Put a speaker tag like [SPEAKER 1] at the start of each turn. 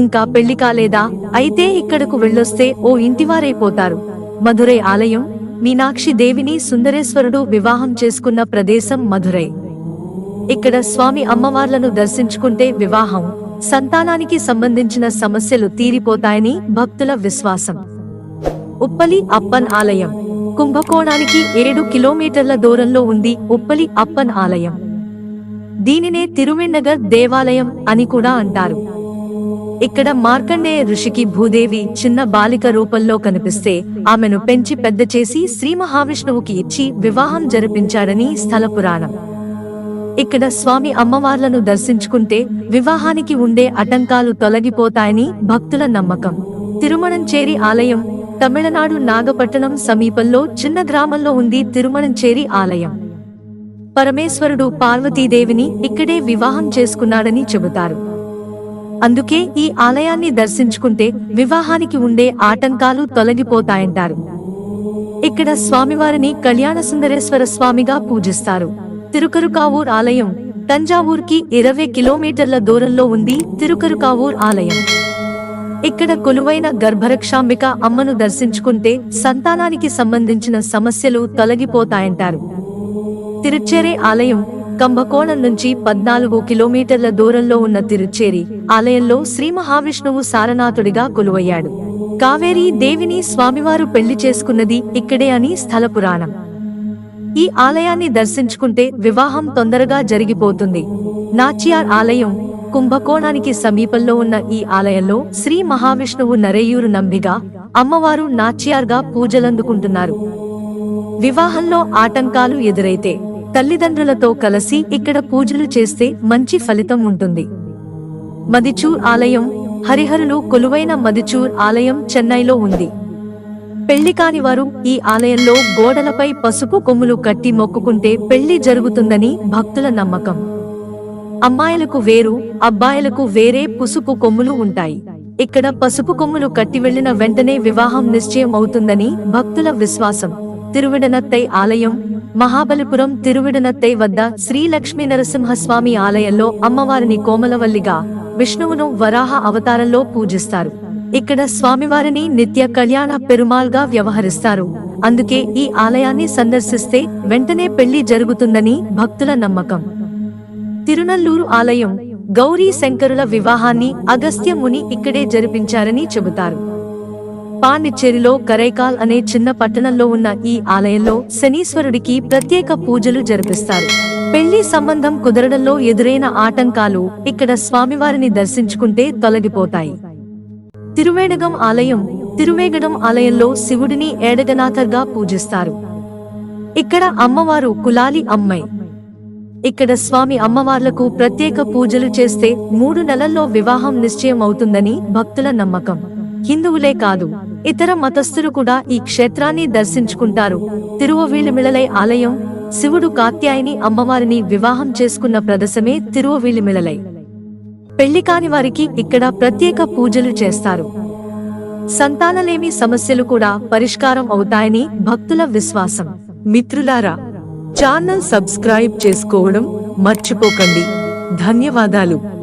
[SPEAKER 1] ఇంకా పెళ్ళి కాలేదా? అయితే ఇక్కడకు వెళ్ళొస్తే ఓ ఇంటివారైపోతారు మధురై ఆలయం మీనాక్షి దేవిని సుందరేశ్వరుడు వివాహం చేసుకున్న ప్రదేశం మధురై. ఇక్కడ స్వామి అమ్మవార్లను దర్శించుకుంటే వివాహం సంతానానికి సంబంధించిన సమస్యలు తీరిపోతాయని భక్తుల విశ్వాసం. ఉప్పలి అప్పన్ ఆలయం కుంభకోణానికి ఏడు కిలోమీటర్ల దూరంలో ఉంది ఉప్పలి అప్పన్ ఆలయం. దీనినే తిరువెన్నగర్ దేవాలయం అని కూడా అంటారు. ఇక్కడ మార్కండేయ ఋషికి భూదేవి చిన్న బాలిక రూపంలో కనిపిస్తే ఆమెను పెంచి పెద్ద చేసి శ్రీ మహావిష్ణువుకి ఇచ్చి వివాహం జరిపించాడని స్థల పురాణం. ఇక్కడ స్వామి అమ్మవార్లను దర్శించుకుంటే వివాహానికి ఉండే అటంకాలు తొలగిపోతాయని భక్తుల నమ్మకం. తిరుమణంచేరి ఆలయం తమిళనాడు నాగపట్టణం సమీపంలో చిన్న గ్రామంలో ఉంది తిరుమణంచేరి ఆలయం. పరమేశ్వరుడు పార్వతీదేవిని ఇక్కడే వివాహం చేసుకున్నాడని చెబుతారు. అందుకే ఈ ఆలయాన్ని దర్శించుకుంటే వివాహానికి ఉండే ఆటంకాలు తొలగిపోతాయంటారు. ఇక్కడ స్వామివారిని కళ్యాణ సుందరేశ్వర స్వామిగా పూజిస్తారు. తిరుకరుకావూర్ ఆలయం తంజావూర్కి ఇరవై కిలోమీటర్ల దూరంలో ఉంది తిరుకరుకావూర్ ఆలయం. ఇక్కడ కొలువైన గర్భరక్షాంబిక అమ్మను దర్శించుకుంటే సంతానానికి సంబంధించిన సమస్యలు తొలగిపోతాయంటారు. తిరుచ్చేరే ఆలయం కంభకోణం నుంచి పద్నాలుగు కిలోమీటర్ల దూరంలో ఉన్న తిరుచేరి ఆలయంలో శ్రీ మహావిష్ణువు సారనాథుడిగా కొలువయ్యాడు. కావేరీ దేవిని స్వామివారు పెళ్ళి చేసుకున్నది ఇక్కడే అని స్థల పురాణం ఈ ఆలయాన్ని దర్శించుకుంటే వివాహం తొందరగా జరిగిపోతుంది. నాచియార్ ఆలయం కుంభకోణానికి సమీపంలో ఉన్న ఈ ఆలయంలో శ్రీ మహావిష్ణువు నరేయూరు నంబిగా అమ్మవారు నాచియార్గా పూజలందుకుంటున్నారు. వివాహంలో ఆటంకాలు ఎదురైతే తల్లిదండ్రులతో కలిసి ఇక్కడ పూజలు చేస్తే మంచి ఫలితం ఉంటుంది. మదిచూర్ ఆలయం హరిహరులు కొలువైన మదిచూర్ ఆలయం చెన్నైలో ఉంది. పెళ్ళి కాని వారు ఈ ఆలయంలో గోడలపై పసుపు కొమ్ములు కట్టి మొక్కుకుంటే పెళ్ళి జరుగుతుందని భక్తుల నమ్మకం. అమ్మాయిలకు వేరు అబ్బాయిలకు వేరే పసుపు కొమ్ములు ఉంటాయి. ఇక్కడ పసుపు కొమ్ములు కట్టి వెళ్ళిన వెంటనే వివాహం నిశ్చయం అవుతుందని భక్తుల విశ్వాసం. తిరువిడనత్తై ఆలయం మహాబలిపురం తిరువిడనత్తై వద్ద శ్రీ లక్ష్మీ నరసింహస్వామి ఆలయంలో అమ్మవారిని కోమలవల్లిగా విష్ణువును వరాహ అవతారంలో పూజిస్తారు. ఇక్కడ స్వామివారిని నిత్య కళ్యాణ పెరుమాల్గా వ్యవహరిస్తారు. అందుకే ఈ ఆలయాన్ని సందర్శిస్తే వెంటనే పెళ్ళి జరుగుతుందని భక్తుల నమ్మకం. తిరునల్లూరు ఆలయం గౌరీ శంకరుల వివాహాన్ని అగస్త్య ముని ఇక్కడే జరిపించారని చెబుతారు. పాండిచ్చేరిలో కరైకాల్ అనే చిన్న పట్టణంలో ఉన్న ఈ ఆలయంలో శనీశ్వరుడికి ప్రత్యేక పూజలు జరిపిస్తారు. పెళ్ళి సంబంధం కుదరడంలో ఎదురైన ఆటంకాలు ఇక్కడ స్వామివారిని దర్శించుకుంటే తొలగిపోతాయి. తిరువేడగం ఆలయం తిరువేగడం ఆలయంలో శివుడిని ఏడగనాథర్గా పూజిస్తారు. ఇక్కడ అమ్మవారు కులాలి అమ్మాయి ఇక్కడ స్వామి అమ్మవార్లకు ప్రత్యేక పూజలు చేస్తే మూడు నెలల్లో వివాహం నిశ్చయం అవుతుందని భక్తుల నమ్మకం. హిందువులే కాదు ఇతర మతస్థులు కూడా ఈ క్షేత్రాన్ని దర్శించుకుంటారు. తిరువవీలిమిళలై ఆలయం శివుడు కాత్యాయని అమ్మవారిని వివాహం చేసుకున్న ప్రదేశమే తిరువవీలిమిళలై పెళ్ళి కాని వారికి ఇక్కడ ప్రత్యేక పూజలు చేస్తారు. సంతానలేమి సమస్యలు కూడా పరిష్కారం అవుతాయని భక్తుల విశ్వాసం.
[SPEAKER 2] మిత్రులారా ఛానల్ సబ్స్క్రైబ్ చేసుకోవడం మర్చిపోకండి. ధన్యవాదాలు.